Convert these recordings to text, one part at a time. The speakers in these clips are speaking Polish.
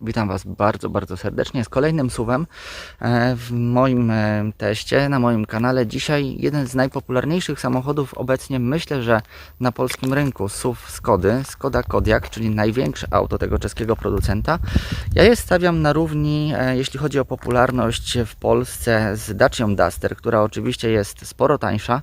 Witam Was bardzo, bardzo serdecznie z kolejnym suwem e, w moim e, teście, na moim kanale. Dzisiaj jeden z najpopularniejszych samochodów obecnie, myślę, że na polskim rynku, SUV Skody, Skoda Kodiaq, czyli największe auto tego czeskiego producenta. Ja je stawiam na równi, e, jeśli chodzi o popularność w Polsce z Dacią Duster, która oczywiście jest sporo tańsza,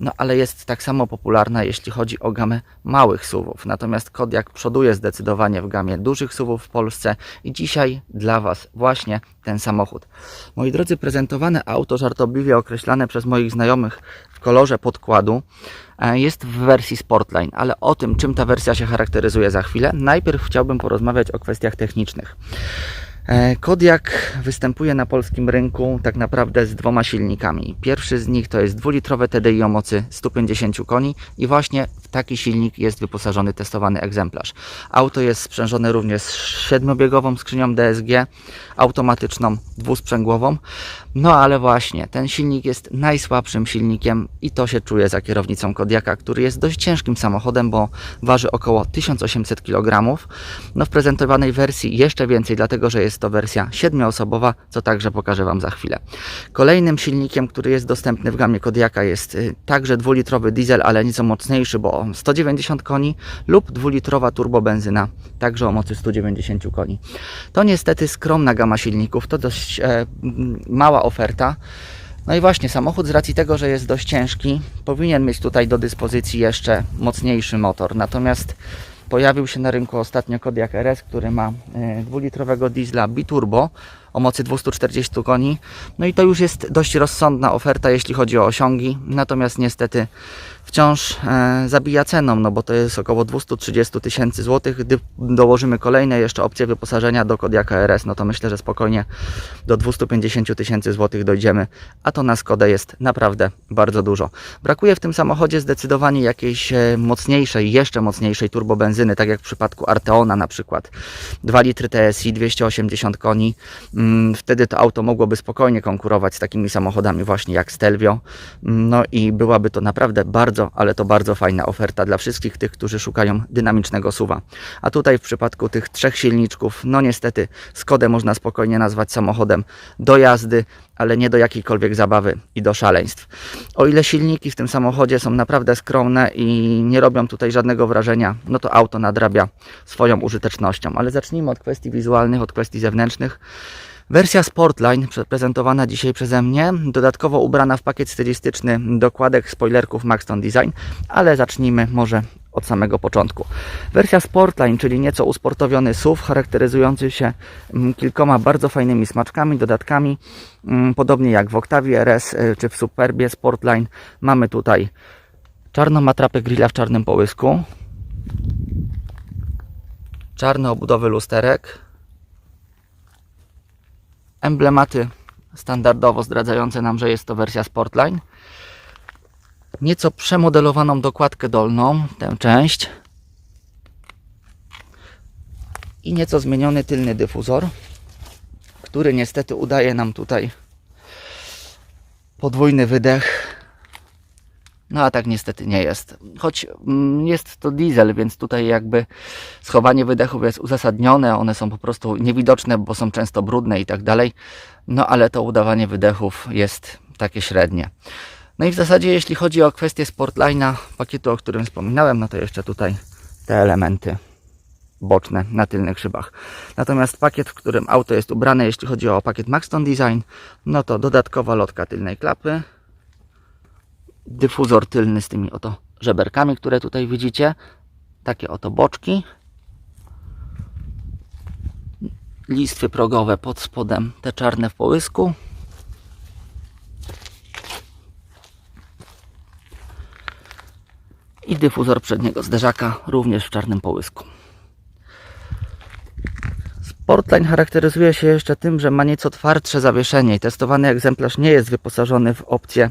no ale jest tak samo popularna, jeśli chodzi o gamę małych SUVów. Natomiast Kodiaq przoduje zdecydowanie w gamie dużych SUVów w Polsce i dzisiaj dla Was właśnie ten samochód. Moi drodzy, prezentowane auto, żartobliwie określane przez moich znajomych w kolorze podkładu, e, jest w wersji Sportline, ale o tym, czym ta wersja się charakteryzuje za chwilę, najpierw chciałbym porozmawiać o kwestiach technicznych. E, Kodiaq występuje na polskim rynku tak naprawdę z dwoma silnikami. Pierwszy z nich to jest dwulitrowe TDI o mocy 150 koni i właśnie w taki silnik jest wyposażony testowany egzemplarz. Auto jest sprzężone również z siedmiobiegową skrzynią DSG, automatyczną, dwusprzęgłową. No ale właśnie, ten silnik jest najsłabszym silnikiem i to się czuje za kierownicą Kodiaka, który jest dość ciężkim samochodem, bo waży około 1800 kg. No w prezentowanej wersji jeszcze więcej, dlatego że jest to wersja siedmioosobowa, co także pokażę Wam za chwilę. Kolejnym silnikiem, który jest dostępny w gamie Kodiaka jest y, także dwulitrowy diesel, ale nieco mocniejszy, bo o 190 koni lub dwulitrowa turbobenzyna, także o mocy 190 koni. To niestety skromna gama silników, to dość e, mała oferta. No i właśnie, samochód z racji tego, że jest dość ciężki, powinien mieć tutaj do dyspozycji jeszcze mocniejszy motor. Natomiast pojawił się na rynku ostatnio Kodiaq RS, który ma e, dwulitrowego diesla biturbo o mocy 240 koni. No i to już jest dość rozsądna oferta, jeśli chodzi o osiągi. Natomiast niestety wciąż e, zabija ceną, no bo to jest około 230 tysięcy złotych. Gdy dołożymy kolejne jeszcze opcje wyposażenia do Kodiaq RS, no to myślę, że spokojnie do 250 tysięcy złotych dojdziemy, a to na Skodę jest naprawdę bardzo dużo. Brakuje w tym samochodzie zdecydowanie jakiejś e, mocniejszej, jeszcze mocniejszej turbobenzyny, tak jak w przypadku Arteona na przykład. 2 litry TSI, 280 koni. Mm, Wtedy to auto mogłoby spokojnie konkurować z takimi samochodami właśnie jak Stelvio. Mm, No i byłaby to naprawdę bardzo, ale to bardzo fajna oferta dla wszystkich tych, którzy szukają dynamicznego suwa. A tutaj w przypadku tych trzech silniczków, no niestety Skodę można spokojnie nazwać samochodem do jazdy, ale nie do jakiejkolwiek zabawy i do szaleństw. O ile silniki w tym samochodzie są naprawdę skromne i nie robią tutaj żadnego wrażenia, no to auto nadrabia swoją użytecznością. Ale zacznijmy od kwestii wizualnych, od kwestii zewnętrznych. Wersja Sportline prezentowana dzisiaj przeze mnie, dodatkowo ubrana w pakiet stylistyczny dokładek spoilerków Maxton Design, ale zacznijmy może od samego początku. Wersja Sportline, czyli nieco usportowiony SUV, charakteryzujący się mm, kilkoma bardzo fajnymi smaczkami, dodatkami, mm, podobnie jak w Octavii RS y, czy w Superbie Sportline. Mamy tutaj czarną atrapę grilla w czarnym połysku, czarne obudowy lusterek, emblematy standardowo zdradzające nam, że jest to wersja Sportline. Nieco przemodelowaną dokładkę dolną, tę część. I nieco zmieniony tylny dyfuzor, który niestety udaje nam tutaj podwójny wydech. No a tak niestety nie jest. Choć mm, jest to diesel, więc tutaj jakby schowanie wydechów jest uzasadnione, one są po prostu niewidoczne, bo są często brudne i tak dalej. No ale to udawanie wydechów jest takie średnie. No i w zasadzie jeśli chodzi o kwestię Sportline'a, pakietu, o którym wspominałem, no to jeszcze tutaj te elementy boczne na tylnych szybach. Natomiast pakiet, w którym auto jest ubrane, jeśli chodzi o pakiet Maxton Design, no to dodatkowa lotka tylnej klapy, dyfuzor tylny z tymi oto żeberkami, które tutaj widzicie. Takie oto boczki. Listwy progowe pod spodem, te czarne w połysku. I dyfuzor przedniego zderzaka również w czarnym połysku. Sportline charakteryzuje się jeszcze tym, że ma nieco twardsze zawieszenie i testowany egzemplarz nie jest wyposażony w opcję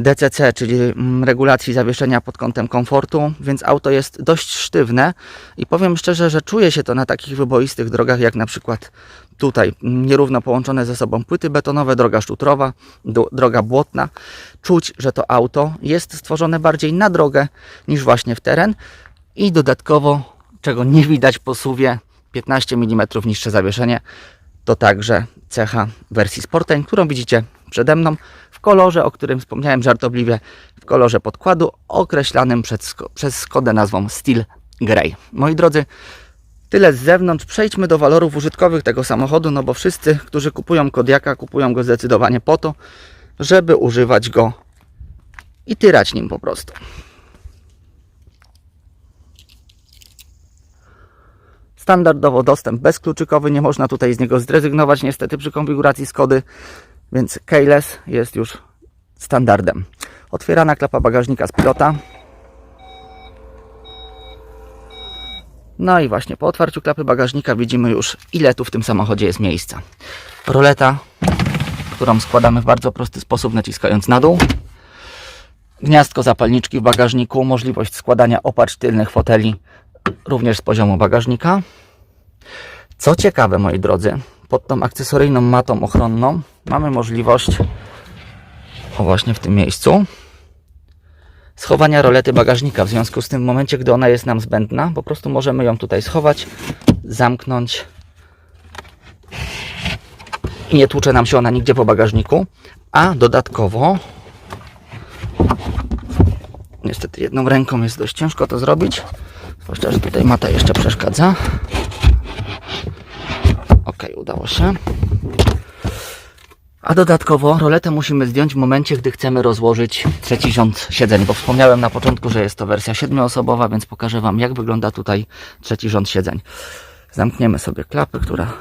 DCC, czyli mm, regulacji zawieszenia pod kątem komfortu, więc auto jest dość sztywne i powiem szczerze, że czuje się to na takich wyboistych drogach jak na przykład tutaj nierówno połączone ze sobą płyty betonowe, droga sztutrowa, do- droga błotna. Czuć, że to auto jest stworzone bardziej na drogę niż właśnie w teren i dodatkowo, czego nie widać po suwie, 15 mm niższe zawieszenie. To także cecha wersji Sportain'e, którą widzicie przede mną kolorze, o którym wspomniałem żartobliwie, w kolorze podkładu określanym przez Skodę nazwą Steel Grey. Moi drodzy, tyle z zewnątrz. Przejdźmy do walorów użytkowych tego samochodu, no bo wszyscy, którzy kupują Kodiaka, kupują go zdecydowanie po to, żeby używać go i tyrać nim po prostu. Standardowo dostęp bezkluczykowy, nie można tutaj z niego zrezygnować niestety przy konfiguracji Skody, więc keyless jest już standardem. Otwierana klapa bagażnika z pilota. No i właśnie po otwarciu klapy bagażnika widzimy już ile tu w tym samochodzie jest miejsca. Roleta, którą składamy w bardzo prosty sposób naciskając na dół. Gniazdko zapalniczki w bagażniku, możliwość składania oparć tylnych foteli również z poziomu bagażnika. Co ciekawe, moi drodzy, pod tą akcesoryjną matą ochronną mamy możliwość, o właśnie w tym miejscu, schowania rolety bagażnika. W związku z tym, w momencie, gdy ona jest nam zbędna, po prostu możemy ją tutaj schować, zamknąć i nie tłucze nam się ona nigdzie po bagażniku. A dodatkowo, niestety jedną ręką jest dość ciężko to zrobić, zwłaszcza, że tutaj mata jeszcze przeszkadza. Się. A dodatkowo roletę musimy zdjąć w momencie, gdy chcemy rozłożyć trzeci rząd siedzeń, bo wspomniałem na początku, że jest to wersja siedmioosobowa, więc pokażę Wam, jak wygląda tutaj trzeci rząd siedzeń. Zamkniemy sobie klapy, która,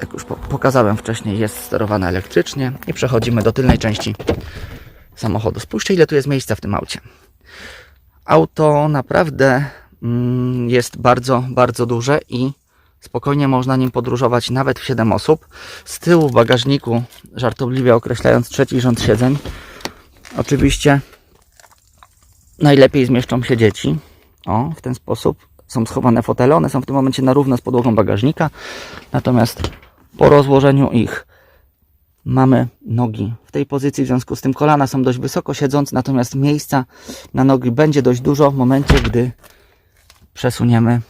jak już po- pokazałem wcześniej, jest sterowana elektrycznie i przechodzimy do tylnej części samochodu. Spójrzcie, ile tu jest miejsca w tym aucie. Auto naprawdę mm, jest bardzo, bardzo duże i spokojnie można nim podróżować nawet w 7 osób. Z tyłu w bagażniku, żartobliwie określając trzeci rząd siedzeń, oczywiście najlepiej zmieszczą się dzieci. O, w ten sposób są schowane fotele. One są w tym momencie na równo z podłogą bagażnika. Natomiast po rozłożeniu ich mamy nogi w tej pozycji, w związku z tym kolana są dość wysoko siedząc, natomiast miejsca na nogi będzie dość dużo w momencie, gdy przesuniemy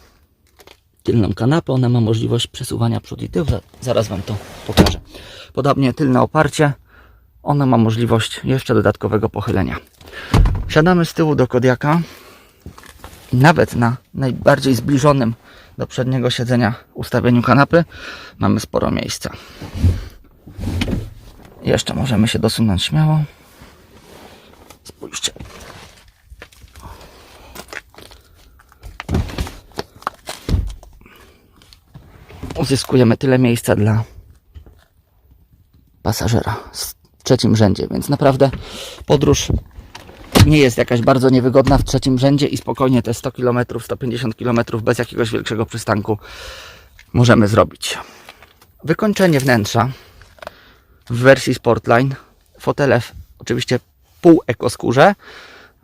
tylną kanapę. Ona ma możliwość przesuwania przód i tył. Za- Zaraz Wam to pokażę. Podobnie tylne oparcie. Ona ma możliwość jeszcze dodatkowego pochylenia. Siadamy z tyłu do Kodiaka. Nawet na najbardziej zbliżonym do przedniego siedzenia ustawieniu kanapy mamy sporo miejsca. Jeszcze możemy się dosunąć śmiało. Spójrzcie. Uzyskujemy tyle miejsca dla pasażera w trzecim rzędzie, więc naprawdę podróż nie jest jakaś bardzo niewygodna w trzecim rzędzie i spokojnie te 100 km, 150 km bez jakiegoś większego przystanku możemy zrobić. Wykończenie wnętrza w wersji Sportline. Fotele w oczywiście pół ekoskórze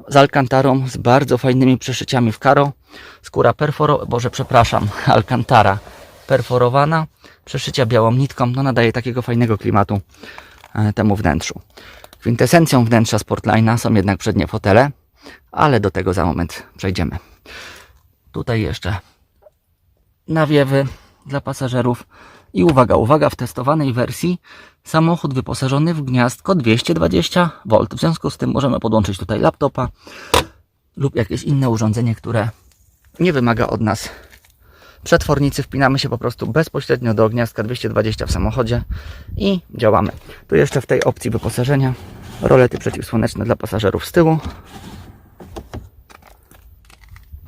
z alkantarą, z bardzo fajnymi przeszyciami w karo. Skóra perforo, boże przepraszam, alkantara perforowana, przeszycia białą nitką, no nadaje takiego fajnego klimatu e, temu wnętrzu. Kwintesencją wnętrza Sportline'a są jednak przednie fotele, ale do tego za moment przejdziemy. Tutaj jeszcze nawiewy dla pasażerów. I uwaga, uwaga, w testowanej wersji samochód wyposażony w gniazdko 220V. W związku z tym możemy podłączyć tutaj laptopa lub jakieś inne urządzenie, które nie wymaga od nas przetwornicy. Wpinamy się po prostu bezpośrednio do gniazdka 220 w samochodzie i działamy. Tu jeszcze w tej opcji wyposażenia rolety przeciwsłoneczne dla pasażerów z tyłu.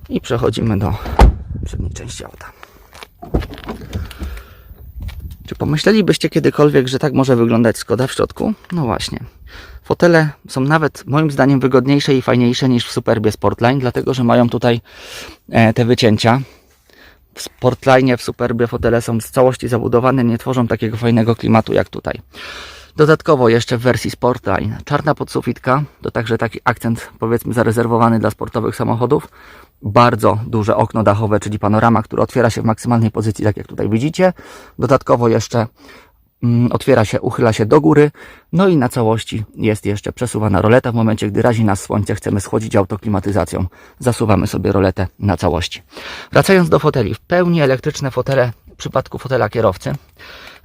I przechodzimy do przedniej części auta. Czy pomyślelibyście kiedykolwiek, że tak może wyglądać Skoda w środku? No właśnie. Fotele są nawet moim zdaniem wygodniejsze i fajniejsze niż w Superbie Sportline, dlatego że mają tutaj e, te wycięcia. W Sportline, w Superbie fotele są z całości zabudowane, nie tworzą takiego fajnego klimatu jak tutaj. Dodatkowo jeszcze w wersji Sportline czarna podsufitka, to także taki akcent powiedzmy zarezerwowany dla sportowych samochodów. Bardzo duże okno dachowe, czyli panorama, które otwiera się w maksymalnej pozycji, tak jak tutaj widzicie. Dodatkowo jeszcze otwiera się, uchyla się do góry, no i na całości jest jeszcze przesuwana roleta. W momencie, gdy razi nas słońce, chcemy schłodzić auto klimatyzacją, zasuwamy sobie roletę na całości. Wracając do foteli, w pełni elektryczne fotele w przypadku fotela kierowcy,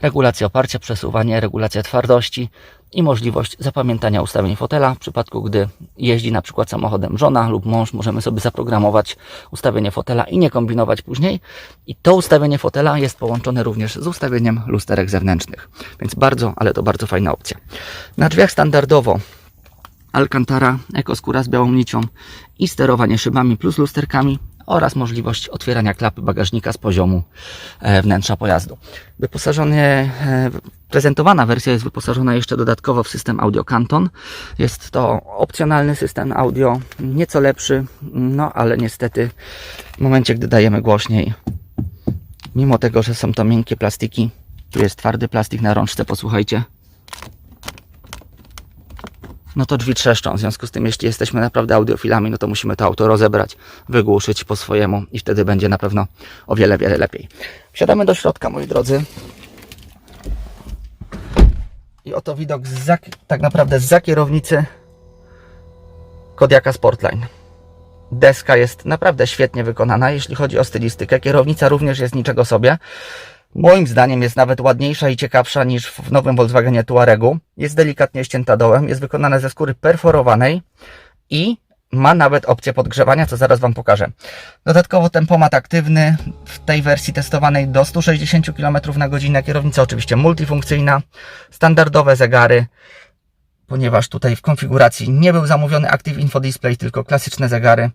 regulacja oparcia, przesuwanie, regulacja twardości i możliwość zapamiętania ustawień fotela. W przypadku, gdy jeździ na przykład samochodem żona lub mąż, możemy sobie zaprogramować ustawienie fotela i nie kombinować później. I to ustawienie fotela jest połączone również z ustawieniem lusterek zewnętrznych. Więc bardzo, ale to bardzo fajna opcja. Na drzwiach standardowo Alcantara, ekoskóra z białą nicią i sterowanie szybami plus lusterkami oraz możliwość otwierania klapy bagażnika z poziomu e, wnętrza pojazdu. Wyposażony, e, prezentowana wersja jest wyposażona jeszcze dodatkowo w system audio Canton. Jest to opcjonalny system audio, nieco lepszy, no ale niestety w momencie, gdy dajemy głośniej, mimo tego, że są to miękkie plastiki, tu jest twardy plastik na rączce, posłuchajcie, no to drzwi trzeszczą. W związku z tym, jeśli jesteśmy naprawdę audiofilami, no to musimy to auto rozebrać, wygłuszyć po swojemu i wtedy będzie na pewno o wiele, wiele lepiej. Wsiadamy do środka, moi drodzy. I oto widok za, tak naprawdę z kierownicy Kodiaka Sportline. Deska jest naprawdę świetnie wykonana, jeśli chodzi o stylistykę. Kierownica również jest niczego sobie. Moim zdaniem jest nawet ładniejsza i ciekawsza niż w nowym Volkswagenie Tuaregu. Jest delikatnie ścięta dołem, jest wykonana ze skóry perforowanej i ma nawet opcję podgrzewania, co zaraz Wam pokażę. Dodatkowo tempomat aktywny w tej wersji testowanej do 160 km na godzinę. Kierownica oczywiście multifunkcyjna, standardowe zegary, ponieważ tutaj w konfiguracji nie był zamówiony Active Info Display, tylko klasyczne zegary.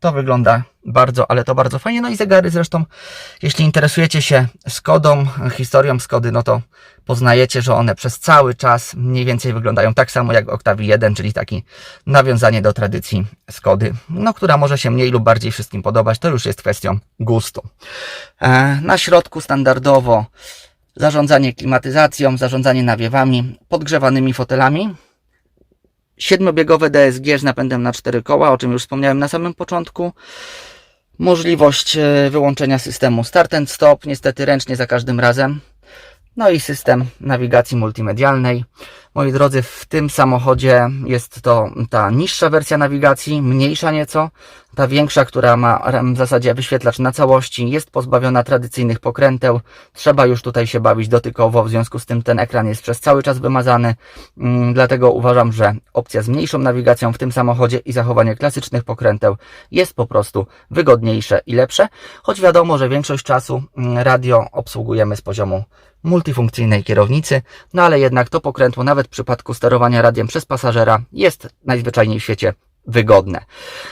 To wygląda bardzo, ale to bardzo fajnie. No i zegary zresztą, jeśli interesujecie się Skodą, historią Skody, no to poznajecie, że one przez cały czas mniej więcej wyglądają tak samo jak Octavia 1, czyli taki nawiązanie do tradycji Skody, no która może się mniej lub bardziej wszystkim podobać. To już jest kwestią gustu. E, Na środku standardowo zarządzanie klimatyzacją, zarządzanie nawiewami, podgrzewanymi fotelami, Siedmiobiegowe DSG z napędem na cztery koła, o czym już wspomniałem na samym początku. Możliwość e, wyłączenia systemu start and stop, niestety ręcznie za każdym razem. No i system nawigacji multimedialnej. Moi drodzy, w tym samochodzie jest to ta niższa wersja nawigacji, mniejsza nieco. Ta większa, która ma w zasadzie wyświetlacz na całości, jest pozbawiona tradycyjnych pokręteł. Trzeba już tutaj się bawić dotykowo, w związku z tym ten ekran jest przez cały czas wymazany. Mm, Dlatego uważam, że opcja z mniejszą nawigacją w tym samochodzie i zachowanie klasycznych pokręteł jest po prostu wygodniejsze i lepsze. Choć wiadomo, że większość czasu mm, radio obsługujemy z poziomu multifunkcyjnej kierownicy, no ale jednak to pokrętło nawet w przypadku sterowania radiem przez pasażera jest najzwyczajniej w świecie wygodne.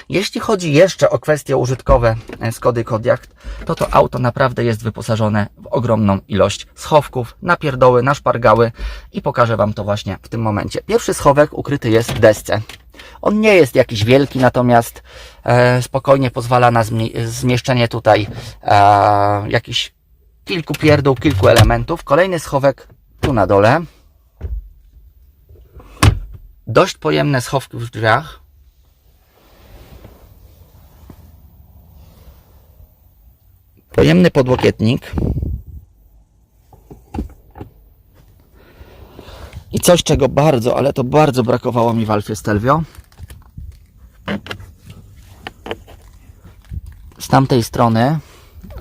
Jeśli chodzi jeszcze o kwestie użytkowe e, Skody Kodiaq, to to auto naprawdę jest wyposażone w ogromną ilość schowków, na pierdoły, na szpargały i pokażę Wam to właśnie w tym momencie. Pierwszy schowek ukryty jest w desce. On nie jest jakiś wielki, natomiast e, spokojnie pozwala na zmie- zmieszczenie tutaj e, jakichś kilku pierdół, kilku elementów. Kolejny schowek tu na dole. Dość pojemne schowki w drzwiach. Pojemny podłokietnik. I coś, czego bardzo, ale to bardzo brakowało mi w Alfie Stelvio. Z tamtej strony,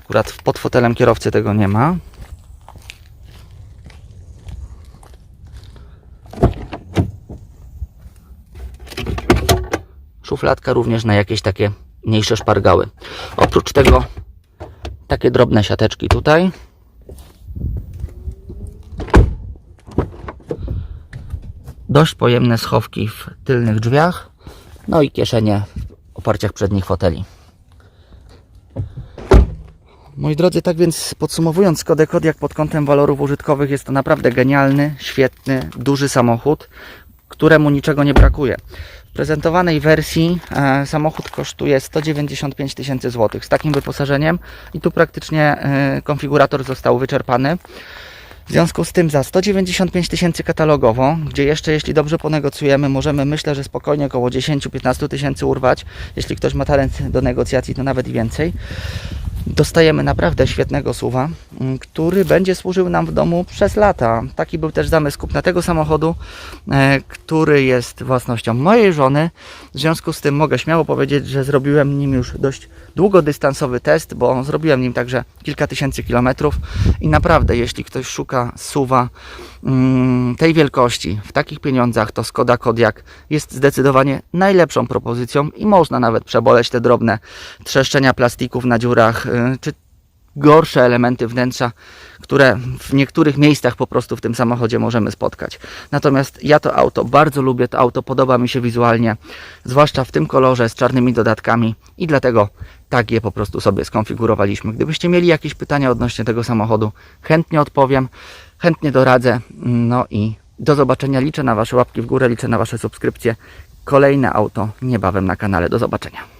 akurat pod fotelem kierowcy tego nie ma. Szufladka również na jakieś takie mniejsze szpargały. Oprócz tego takie drobne siateczki tutaj. Dość pojemne schowki w tylnych drzwiach. No i kieszenie w oparciach przednich foteli. Moi drodzy, tak więc podsumowując Skodę Kodiaq pod kątem walorów użytkowych jest to naprawdę genialny, świetny, duży samochód, któremu niczego nie brakuje. W prezentowanej wersji e, samochód kosztuje 195 tysięcy złotych z takim wyposażeniem i tu praktycznie e, konfigurator został wyczerpany. W związku z tym za 195 tysięcy katalogowo, gdzie jeszcze jeśli dobrze ponegocjujemy, możemy myślę, że spokojnie około 10-15 tysięcy urwać. Jeśli ktoś ma talent do negocjacji, to nawet i więcej. Dostajemy naprawdę świetnego suwa, mm, który będzie służył nam w domu przez lata. Taki był też zamysł kupna tego samochodu, e, który jest własnością mojej żony. W związku z tym mogę śmiało powiedzieć, że zrobiłem nim już dość długodystansowy test, bo zrobiłem nim także kilka tysięcy kilometrów i naprawdę, jeśli ktoś szuka suwa mm, tej wielkości, w takich pieniądzach, to Skoda Kodiaq jest zdecydowanie najlepszą propozycją i można nawet przeboleć te drobne trzeszczenia plastików na dziurach, czy gorsze elementy wnętrza, które w niektórych miejscach po prostu w tym samochodzie możemy spotkać. Natomiast ja to auto bardzo lubię, to auto podoba mi się wizualnie, zwłaszcza w tym kolorze z czarnymi dodatkami i dlatego tak je po prostu sobie skonfigurowaliśmy. Gdybyście mieli jakieś pytania odnośnie tego samochodu, chętnie odpowiem, chętnie doradzę. No i do zobaczenia. Liczę na Wasze łapki w górę, liczę na Wasze subskrypcje. Kolejne auto niebawem na kanale. Do zobaczenia.